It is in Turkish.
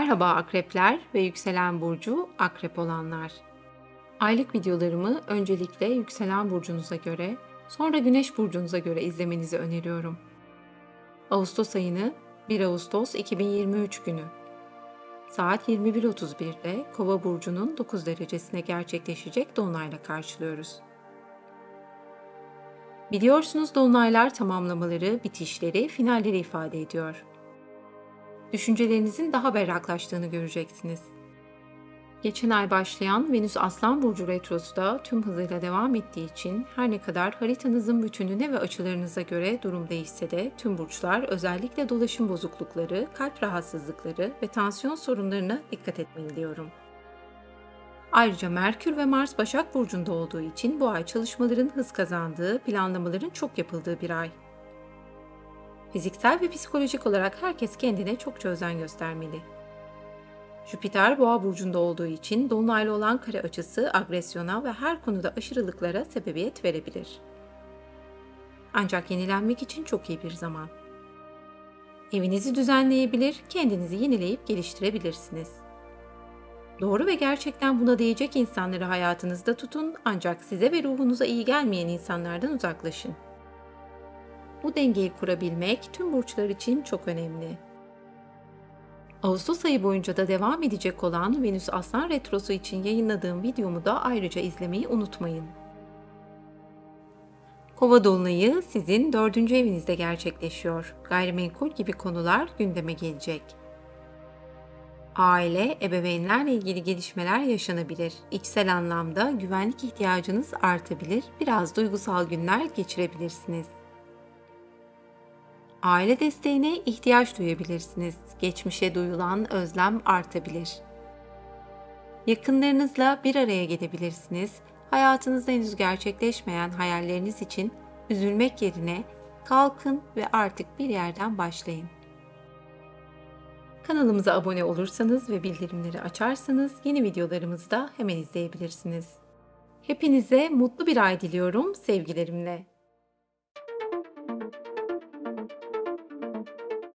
Merhaba akrepler ve yükselen burcu akrep olanlar. Aylık videolarımı öncelikle yükselen burcunuza göre, sonra güneş burcunuza göre izlemenizi öneriyorum. Ağustos ayını 1 Ağustos 2023 günü. Saat 21.31'de Kova burcunun 9 derecesine gerçekleşecek dolunayla karşılıyoruz. Biliyorsunuz dolunaylar tamamlamaları, bitişleri, finalleri ifade ediyor düşüncelerinizin daha berraklaştığını göreceksiniz. Geçen ay başlayan Venüs Aslan Burcu Retrosu da tüm hızıyla devam ettiği için her ne kadar haritanızın bütününe ve açılarınıza göre durum değişse de tüm burçlar özellikle dolaşım bozuklukları, kalp rahatsızlıkları ve tansiyon sorunlarına dikkat etmeli diyorum. Ayrıca Merkür ve Mars Başak Burcu'nda olduğu için bu ay çalışmaların hız kazandığı, planlamaların çok yapıldığı bir ay. Fiziksel ve psikolojik olarak herkes kendine çokça özen göstermeli. Jüpiter boğa burcunda olduğu için dolunaylı olan kare açısı agresyona ve her konuda aşırılıklara sebebiyet verebilir. Ancak yenilenmek için çok iyi bir zaman. Evinizi düzenleyebilir, kendinizi yenileyip geliştirebilirsiniz. Doğru ve gerçekten buna değecek insanları hayatınızda tutun ancak size ve ruhunuza iyi gelmeyen insanlardan uzaklaşın. Bu dengeyi kurabilmek tüm burçlar için çok önemli. Ağustos ayı boyunca da devam edecek olan Venüs Aslan Retrosu için yayınladığım videomu da ayrıca izlemeyi unutmayın. Kova dolunayı sizin dördüncü evinizde gerçekleşiyor. Gayrimenkul gibi konular gündeme gelecek. Aile, ebeveynlerle ilgili gelişmeler yaşanabilir. İçsel anlamda güvenlik ihtiyacınız artabilir. Biraz duygusal günler geçirebilirsiniz. Aile desteğine ihtiyaç duyabilirsiniz. Geçmişe duyulan özlem artabilir. Yakınlarınızla bir araya gelebilirsiniz. Hayatınızda henüz gerçekleşmeyen hayalleriniz için üzülmek yerine kalkın ve artık bir yerden başlayın. Kanalımıza abone olursanız ve bildirimleri açarsanız yeni videolarımızı da hemen izleyebilirsiniz. Hepinize mutlu bir ay diliyorum sevgilerimle.